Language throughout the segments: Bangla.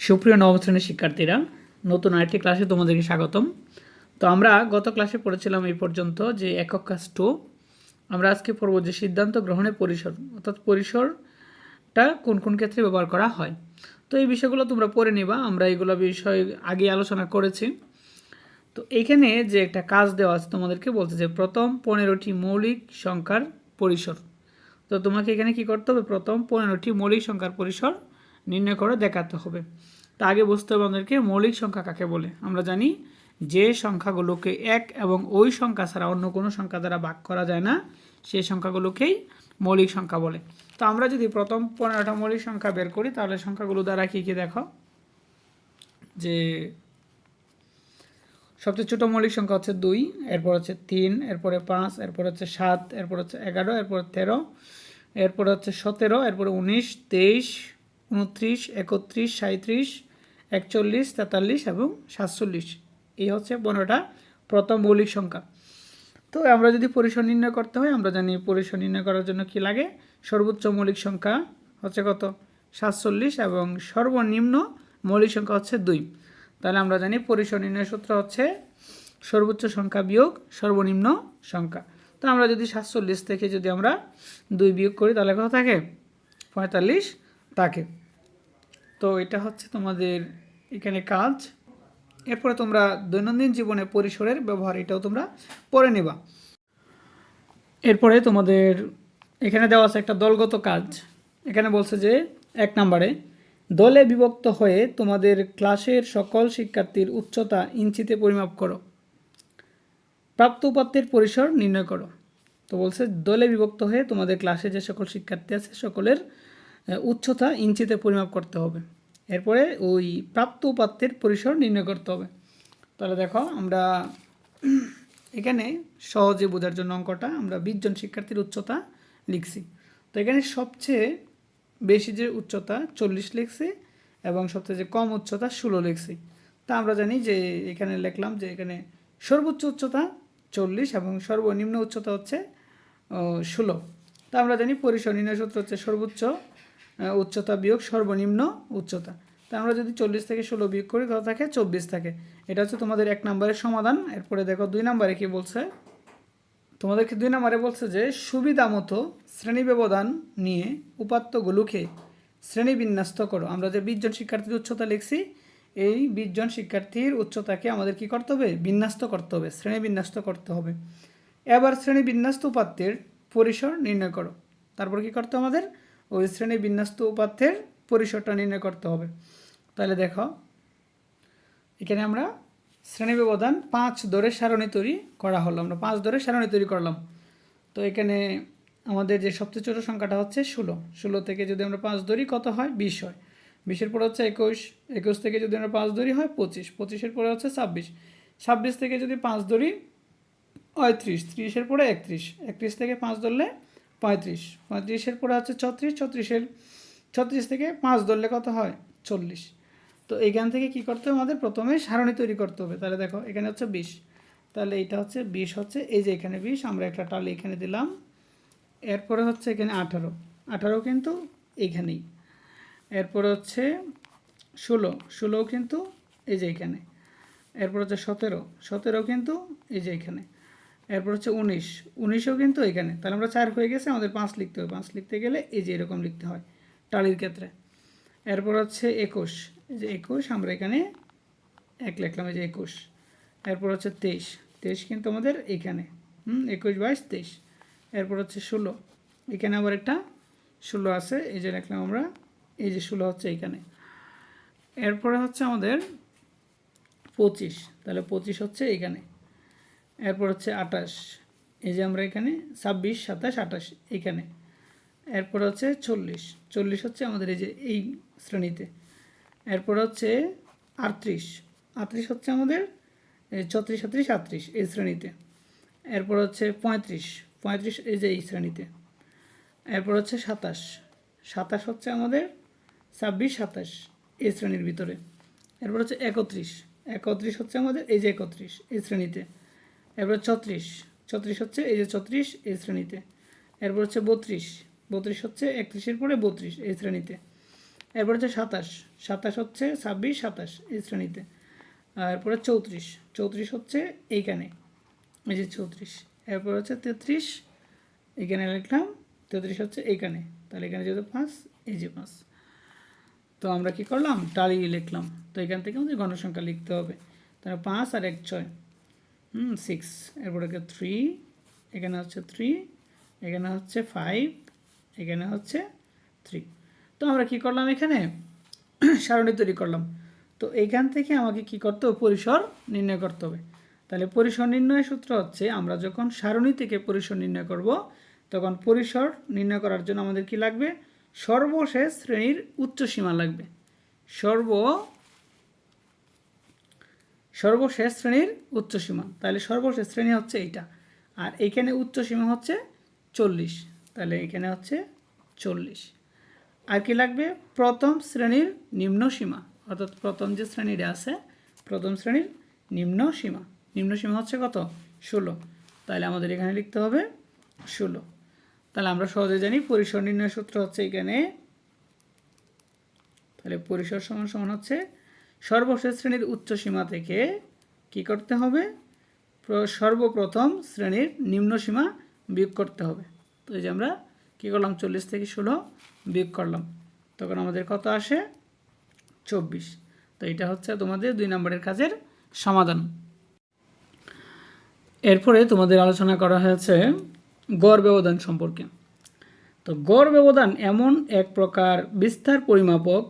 সুপ্রিয় নবম শ্রেণির শিক্ষার্থীরা, নতুন আরেকটি ক্লাসে তোমাদেরকে স্বাগতম। তো আমরা গত ক্লাসে পড়েছিলাম এই পর্যন্ত যে একক কাজ টু। আমরা আজকে পড়ব যে সিদ্ধান্ত গ্রহণের পরিসর, অর্থাৎ পরিসরটা কোন কোন ক্ষেত্রে ব্যবহার করা হয়। তো এই বিষয়গুলো তোমরা পড়ে নিবা, আমরা এইগুলো বিষয় আগে আলোচনা করেছি। তো এইখানে যে একটা কাজ দেওয়া আছে তোমাদেরকে বলছে যে প্রথম পনেরোটি মৌলিক সংখ্যার পরিসর। তো তোমাকে এখানে কি করতে হবে? প্রথম পনেরোটি মৌলিক সংখ্যার পরিসর নির্ণয় করে দেখাতে হবে। তা আগে বুঝতে হবে আমাদেরকে মৌলিক সংখ্যা কাকে বলে। আমরা জানি যে সংখ্যাগুলোকে এক এবং ওই সংখ্যা ছাড়া অন্য কোনো সংখ্যা দ্বারা ভাগ করা যায় না। সেই সংখ্যাগুলোকেই মৌলিক সংখ্যা বলে। তো আমরা যদি প্রথম পনেরোটা মৌলিক সংখ্যা বের করি, তাহলে সংখ্যাগুলো দ্বারা কী কী দেখো? যে সবচেয়ে ছোটো মৌলিক সংখ্যা হচ্ছে দুই, এরপর হচ্ছে তিন, এরপরে পাঁচ, এরপর হচ্ছে সাত, এরপর হচ্ছে এগারো, এরপর তেরো, এরপর হচ্ছে সতেরো, এরপরে উনিশ, তেইশ উনত্রিশ একত্রিশ সাঁত্রিশ একচল্লিশ, তেতাল্লিশ এবং সাতচল্লিশ। এই হচ্ছে পনেরোটা প্রথম মৌলিক সংখ্যা। তো আমরা যদি পরিসর নির্ণয় করতে হয়, আমরা জানি পরিসর নির্ণয় করার জন্য কি লাগে? সর্বোচ্চ মৌলিক সংখ্যা হচ্ছে কত? সাতচল্লিশ এবং সর্বনিম্ন মৌলিক সংখ্যা হচ্ছে দুই। তাহলে আমরা জানি পরিসর নির্ণয় সূত্র হচ্ছে সর্বোচ্চ সংখ্যা বিয়োগ সর্বনিম্ন সংখ্যা। তো আমরা যদি সাতচল্লিশ থেকে যদি আমরা দুই বিয়োগ করি, তাহলে কত থাকে? পঁয়তাল্লিশ থাকে। তো এটা হচ্ছে তোমাদের এখানে কাজ। এরপরে তোমরা দৈনন্দিন জীবনে পরিসরের ব্যবহার এটাও তোমরা পড়ে নেবা। এরপরে তোমাদের এখানে দেওয়া আছে একটা দলগত কাজ। এখানে বলছে যে এক নম্বরে, দলে বিভক্ত হয়ে তোমাদের ক্লাসের সকল শিক্ষার্থীর উচ্চতা ইঞ্চিতে পরিমাপ করো। প্রাপ্ত উপাত্তের পরিসর নির্ণয় করো। তো বলছে দলে বিভক্ত হয়ে তোমাদের ক্লাসে যে সকল শিক্ষার্থী আছে, সকলের উচ্চতা ইঞ্চিতে পরিমাপ করতে হবে। এরপরে ওই প্রাপ্ত উপাত্তের পরিসর নির্ণয় করতে হবে। তাহলে দেখো আমরা এখানে সহজে বোঝার জন্য অঙ্কটা আমরা বিশজন শিক্ষার্থীর উচ্চতা লিখছি। তো এখানে সবচেয়ে বেশি যে উচ্চতা চল্লিশ লিখছি এবং সবচেয়ে যে কম উচ্চতা ষোলো লিখছি। তা আমরা জানি যে এখানে লিখলাম যে এখানে সর্বোচ্চ উচ্চতা চল্লিশ এবং সর্বনিম্ন উচ্চতা হচ্ছে ষোলো। তা আমরা জানি পরিসর নির্ণয় সূত্র হচ্ছে সর্বোচ্চ উচ্চতা বিয়োগ সর্বনিম্ন উচ্চতা। তা আমরা যদি চল্লিশ থেকে ষোলো বিয়োগ করি কত থাকে চব্বিশ থাকে। এটা হচ্ছে তোমাদের এক নম্বরের সমাধান। এরপরে দেখো দুই নম্বরে কি বলছে? তোমাদেরকে দুই নম্বরে বলছে যে সুবিধা মতো শ্রেণি ব্যবধান নিয়ে উপাত্তগুলোকে শ্রেণি বিন্যস্ত করো। আমরা যে বিশজন শিক্ষার্থীর উচ্চতা লিখছি, এই বিশজন শিক্ষার্থীর উচ্চতাকে আমাদের কি করতে হবে? বিন্যস্ত করতে হবে শ্রেণি বিন্যস্ত করতে হবে। এবার শ্রেণি বিন্যস্ত উপাত্তের পরিসর নির্ণয় করো। তারপর কি করতে আমাদের? ওই শ্রেণি বিন্যস্ত উপাত্তের পরিসরটা নির্ণয় করতে হবে। তাহলে দেখো, এখানে আমরা শ্রেণি ব্যবধান পাঁচ ধরে সারণী তৈরি করা হলো। আমরা পাঁচ ধরে সারণী তৈরি করলাম। তো এখানে আমাদের যে সবচেয়ে ছোটো সংখ্যাটা হচ্ছে ষোলো। ষোলো থেকে যদি আমরা পাঁচ ধরি, কত হয়? বিশ হয়। বিশের পরে হচ্ছে একুশ। একুশ থেকে যদি আমরা পাঁচ ধরি, হয় পঁচিশ। পঁচিশের পরে হচ্ছে ছাব্বিশ। ছাব্বিশ থেকে যদি পাঁচ ধরি, পঁয়ত্রিশ। ত্রিশের পরে একত্রিশ। একত্রিশ থেকে পাঁচ ধরলে পঁয়ত্রিশ। পঁয়ত্রিশের পরে হচ্ছে ছত্রিশ, ছত্রিশের, ছত্রিশ থেকে পাঁচ ধরলে কত হয়? চল্লিশ। তো এইখান থেকে কি করতে হবে? আমাদের প্রথমে সারণী তৈরি করতে হবে। তাহলে দেখো, এখানে হচ্ছে বিশ। তাহলে এইটা হচ্ছে বিশ হচ্ছে, এই যে এখানে বিশ, আমরা একটা টালি এখানে দিলাম। এরপরে হচ্ছে এখানে আঠারো। আঠারো কিন্তু এইখানেই। এরপরে হচ্ছে ষোলো। ষোলোও কিন্তু এই যে এখানে। এরপর হচ্ছে সতেরো। সতেরো কিন্তু এই যে এখানে। এরপর হচ্ছে উনিশ। উনিশও কিন্তু এখানে। তাহলে আমরা চার হয়ে গেছে, আমাদের পাঁচ লিখতে হবে। পাঁচ লিখতে গেলে এই যে এরকম লিখতে হয় টালির ক্ষেত্রে। এরপর হচ্ছে একুশ। এই যে একুশ, আমরা এখানে এক লিখলাম, এই যে একুশ। এরপর হচ্ছে তেইশ। তেইশ কিন্তু আমাদের এখানে। হুম, একুশ বাইশ তেইশ। এরপর হচ্ছে ষোলো। এখানে আবার একটা ষোলো আছে, এই যে লিখলাম আমরা, এই যে ষোলো হচ্ছে এখানে। এরপরে হচ্ছে আমাদের পঁচিশ। তাহলে পঁচিশ হচ্ছে এখানে। এরপর হচ্ছে আঠাশ এই যে আমরা এখানে ছাব্বিশ, সাতাশ আঠাশ এখানে। এরপর হচ্ছে চল্লিশ। চল্লিশ হচ্ছে আমাদের এই যে এই শ্রেণীতে। এরপর হচ্ছে আটত্রিশ। আটত্রিশ হচ্ছে আমাদের ছত্রিশ সাত্রিশ আটত্রিশ এই শ্রেণীতে। এরপর হচ্ছে পঁয়ত্রিশ। পঁয়ত্রিশ এই যে এই শ্রেণীতে। এরপর হচ্ছে সাতাশ। সাতাশ হচ্ছে আমাদের ছাব্বিশ, সাতাশ এই শ্রেণির ভিতরে। এরপর হচ্ছে একত্রিশ। একত্রিশ হচ্ছে আমাদের এই যে একত্রিশ এই শ্রেণীতে। এরপর ছত্রিশ। ছত্রিশ হচ্ছে এই যে ছত্রিশ এই শ্রেণীতে। এরপর হচ্ছে বত্রিশ। বত্রিশ হচ্ছে একত্রিশের পরে বত্রিশ এই শ্রেণীতে। এরপর হচ্ছে সাতাশ। সাতাশ হচ্ছে ছাব্বিশ, সাতাশ এই শ্রেণীতে। আর এরপরে চৌত্রিশ। চৌত্রিশ হচ্ছে এইখানে। এই যে চৌত্রিশ। এরপর হচ্ছে তেত্রিশ। এখানে লিখলাম তেত্রিশ হচ্ছে এইখানে। তাহলে এখানে যেহেতু পাঁচ, এই যে পাঁচ। তো আমরা কি করলাম? টালি লিখলাম। তো এখান থেকে আমাদের গণসংখ্যা লিখতে হবে। তাহলে পাঁচ আর এক ছয়। হুম সিক্স এরপরে থ্রি এখানে হচ্ছে থ্রি এখানে হচ্ছে ফাইভ এখানে হচ্ছে থ্রি তো আমরা কি করলাম এখানে? সারণী তৈরি করলাম। তো এইখান থেকে আমাকে কি করতে হবে? পরিসর নির্ণয় করতে হবে। তাহলে পরিসর নির্ণয়ের সূত্র হচ্ছে, আমরা যখন সারণী থেকে পরিসর নির্ণয় করব, তখন পরিসর নির্ণয় করার জন্য আমাদের কি লাগবে? সর্বশেষ শ্রেণির উচ্চ সীমা লাগবে। সর্ব সর্বশেষ শ্রেণির উচ্চসীমা। তাহলে সর্বশেষ শ্রেণি হচ্ছে এইটা। আর এইখানে উচ্চ সীমা হচ্ছে চল্লিশ। তাহলে এখানে হচ্ছে চল্লিশ। আর কি লাগবে? প্রথম শ্রেণির নিম্ন সীমা। অর্থাৎ প্রথম যে শ্রেণীটা আছে, প্রথম শ্রেণির নিম্ন সীমা। নিম্ন সীমা হচ্ছে কত? ষোলো। তাহলে আমাদের এখানে লিখতে হবে ষোলো। তাহলে আমরা সহজে জানি পরিসর নির্ণয় সূত্র হচ্ছে এখানে তাহলে পরিসর সমান সমান হচ্ছে সর্বশেষ শ্রেণির উচ্চ সীমা থেকে কি করতে হবে? সর্বপ্রথম শ্রেণির নিম্ন সীমা বিয়োগ করতে হবে। তো এই যে আমরা কী করলাম? চল্লিশ থেকে ষোলো বিয়োগ করলাম। তখন আমাদের কত আসে? চব্বিশ। তো এটা হচ্ছে তোমাদের দুই নম্বরের কাজের সমাধান। এরপরে তোমাদের আলোচনা করা হয়েছে গড় ব্যবধান সম্পর্কে। তো গড় ব্যবধান এমন এক প্রকার বিস্তার পরিমাপক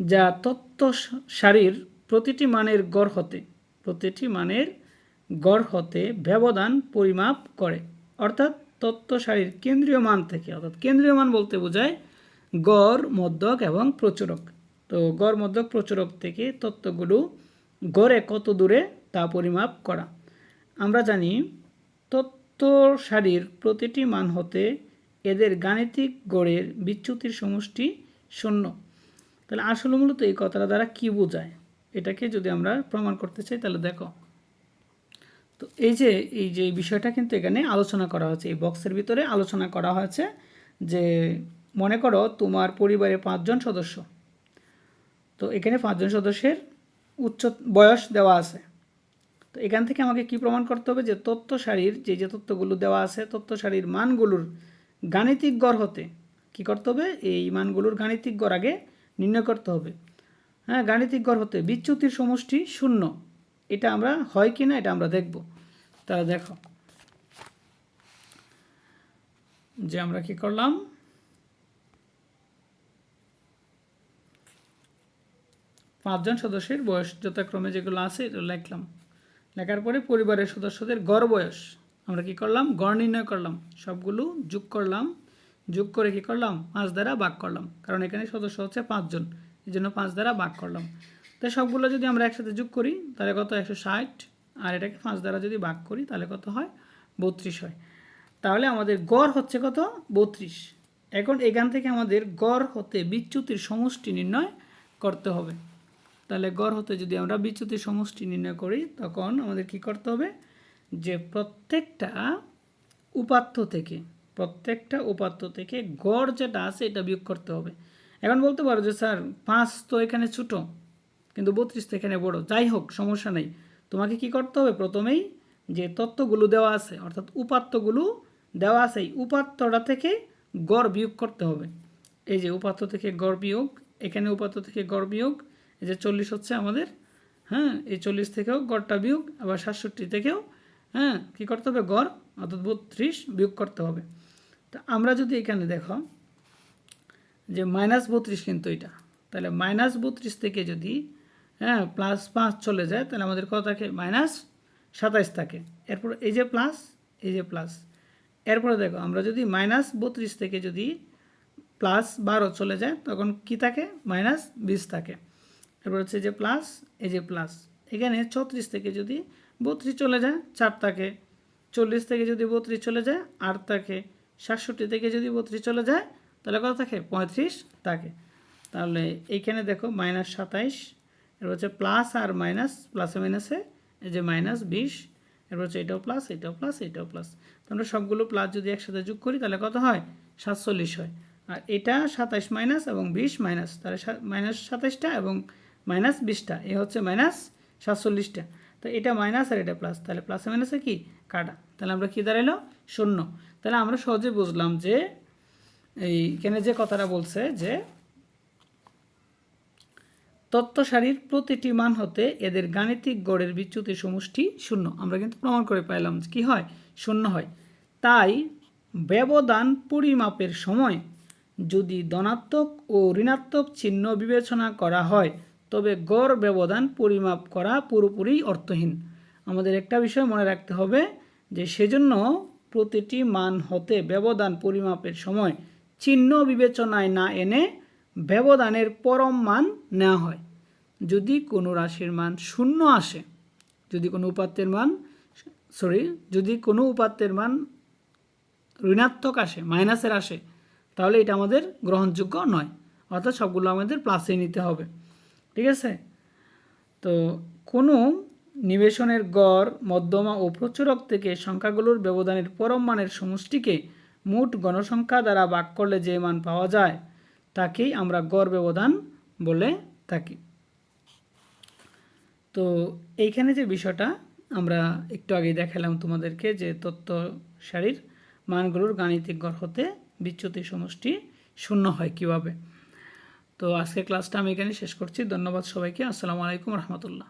যা তত্ত্ব সারির প্রতিটি মানের গড় হতে, প্রতিটি মানের গড় হতে ব্যবধান পরিমাপ করে। অর্থাৎ তত্ত্ব সারির কেন্দ্রীয় মান থেকে, অর্থাৎ কেন্দ্রীয় মান বলতে বোঝায় গড় মধ্যক এবং প্রচুরক। তো গড় মধ্যক প্রচুরক থেকে তত্ত্বগুলো গড়ে কত দূরে তা পরিমাপ করা। আমরা জানি তত্ত্ব সারির প্রতিটি মান হতে এদের গাণিতিক গড়ের বিচ্যুতির সমষ্টি শূন্য। তাহলে আসলে মূলত এই কথাটা দ্বারা কি বোঝায়? এটাকে যদি আমরা প্রমাণ করতে চাই, তাহলে দেখো। তো এই যে এই যে বিষয়টা কিন্তু এখানে আলোচনা করা হয়েছে। এই বক্সের ভিতরে আলোচনা করা হয়েছে যে, মনে করো তোমার পরিবারে পাঁচজন সদস্য। তো এখানে পাঁচজন সদস্যের উচ্চ বয়স দেওয়া আছে। তো এখান থেকে আমাকে কি প্রমাণ করতে হবে যে তত্ত্ব সারির যে যে তত্ত্বগুলো দেওয়া আছে তত্ত্ব সারির মানগুলোর গাণিতিক গড় হতে কি করতে হবে? এই মানগুলোর গাণিতিক গড় আগে নির্ণয় করতে হবে। হ্যাঁ গাণিতিক গড় হতে বিচ্যুতির সমষ্টি শূন্য। এটা আমরা হয় কি না এটা আমরা দেখব। তাহলে দেখো। যে আমরা কি করলাম? পাঁচজন সদস্যের বয়স যথাক্রমে যেগুলো আছে এটা লিখলাম। লেখার পরে পরিবারের সদস্যদের গড় বয়স। আমরা কি করলাম? গড় নির্ণয় করলাম। সবগুলো যোগ করলাম। যোগ করে কি করলাম? পাঁচ দ্বারা ভাগ করলাম। কারণ এখানে সদস্য হচ্ছে পাঁচজন। এই জন্য পাঁচ দ্বারা ভাগ করলাম। তো সবগুলো যদি আমরা একসাথে যোগ করি, তাহলে কত? একশো ষাট। আর এটাকে পাঁচ দ্বারা যদি ভাগ করি, তাহলে কত হয়? বত্রিশ হয়। তাহলে আমাদের গড় হচ্ছে কত? বত্রিশ। এখন এখান থেকে আমাদের গড় হতে বিচ্যুতির সমষ্টি নির্ণয় করতে হবে। তাহলে গড় হতে যদি আমরা বিচ্যুতির সমষ্টি নির্ণয় করি, তখন আমাদের কি করতে হবে? যে প্রত্যেকটা উপাত্ত থেকে প্রত্যেকটা উপাত্ত থেকে গড় যেটা আছে এটা বিয়োগ করতে হবে। এখন বলতে পারো যে, স্যার, পাঁচ তো এখানে ছোটো, কিন্তু বত্রিশ তো এখানে বড়। যাই হোক, সমস্যা নেই। তোমাকে কি করতে হবে? প্রথমেই যে তত্ত্বগুলো দেওয়া আছে, অর্থাৎ উপাত্তগুলো দেওয়া আছে, এই উপাত্তটা থেকে গড় বিয়োগ করতে হবে। এই যে উপাত্ত থেকে গড় বিয়োগ, এখানে উপাত্ত থেকে গড় বিয়োগ, এই যে চল্লিশ হচ্ছে আমাদের হ্যাঁ এই চল্লিশ থেকেও গড়টা বিয়োগ, আবার সাতষট্টি থেকেও হ্যাঁ কী করতে হবে? গড়, অর্থাৎ বত্রিশ বিয়োগ করতে হবে। তা আমরা যদি এখানে দেখো যে মাইনাস বত্রিশ কিন্তু এটা। তাহলে মাইনাস বত্রিশ থেকে যদি হ্যাঁ প্লাস পাঁচ চলে যায়, তাহলে আমাদের কত থাকে? মাইনাস সাতাইশ থাকে। এরপর এই যে প্লাস এই যে প্লাস এরপরে দেখো, আমরা যদি মাইনাস বত্রিশ থেকে যদি প্লাস বারো চলে যায়, তখন কি থাকে? মাইনাস বিশ থাকে। এরপর হচ্ছে যে প্লাস এই যে প্লাস এখানে ছত্রিশ থেকে যদি বত্রিশ চলে যায়, চার থাকে। চল্লিশ থেকে যদি বত্রিশ চলে যায়, আট থাকে। সাতষট্টি থেকে যদি বত্রিশ চলে যায়, তাহলে কত থাকে? পঁয়ত্রিশ থাকে। তাহলে এইখানে দেখো মাইনাস সাতাইশ এরপর হচ্ছে প্লাস আর মাইনাস, প্লাসে মাইনাসে, এই যে মাইনাস বিশ এরপর হচ্ছে এটাও প্লাস এটাও প্লাস এটাও প্লাস। তো আমরা সবগুলো প্লাস যদি একসাথে যোগ করি, তাহলে কত হয়? সাতচল্লিশ হয়। আর এটা সাতাইশ মাইনাস এবং বিশ মাইনাস, তাহলে মাইনাস সাতাইশটা এবং মাইনাস বিশটা, এ হচ্ছে মাইনাস সাতচল্লিশটা। তো এটা মাইনাস আর এটা প্লাস, তাহলে প্লাসে মাইনাসে কি? কাটা। তাহলে আমরা কী দাঁড়াইলো? শূন্য। তাহলে আমরা সহজে বুঝলাম যে এইখানে যে কথাটা বলছে যে তত্ত্ব সারির প্রতিটি মান হতে এদের গাণিতিক গড়ের বিচ্যুতি সমষ্টি শূন্য। আমরা কিন্তু প্রমাণ করে পাইলাম যে কী হয়? শূন্য হয়। তাই ব্যবধান পরিমাপের সময় যদি ধনাত্মক ও ঋণাত্মক চিহ্ন বিবেচনা করা হয়, তবে গড় ব্যবধান পরিমাপ করা পুরোপুরি অর্থহীন। আমাদের একটা বিষয় মনে রাখতে হবে যে সেজন্য প্রতিটি মান হতে ব্যবধান পরিমাপের সময় চিহ্ন বিবেচনায় না এনে ব্যবধানের পরম মান নেওয়া হয়। যদি কোনো রাশির মান শূন্য আসে, যদি কোনো উপাত্তের মান সরি যদি কোনো উপাত্তের মান ঋণাত্মক আসে, মাইনাসের আসে, তাহলে এটা আমাদের গ্রহণযোগ্য নয়। অর্থাৎ সবগুলো আমাদের প্লাসে নিতে হবে। ঠিক আছে? তো কোনো নিবেশনের গড়, মধ্যমা ও প্রচুরক থেকে সংখ্যাগুলোর ব্যবধানের পরম মানের সমষ্টিকে মোট গণসংখ্যা দ্বারা ভাগ করলে যে মান পাওয়া যায়, তাকেই আমরা গড় ব্যবধান বলে থাকি। তো এইখানে যে বিষয়টা আমরা একটু আগে দেখালাম তোমাদেরকে যে তত্ত্ব সারির মানগুলোর গাণিতিক গড় হতে বিচ্যুতি সমষ্টি শূন্য হয় কীভাবে। তো আজকে ক্লাসটা আমি এখানে শেষ করছি। ধন্যবাদ সবাইকে। আসসালামু আলাইকুম রহমতুল্লাহ।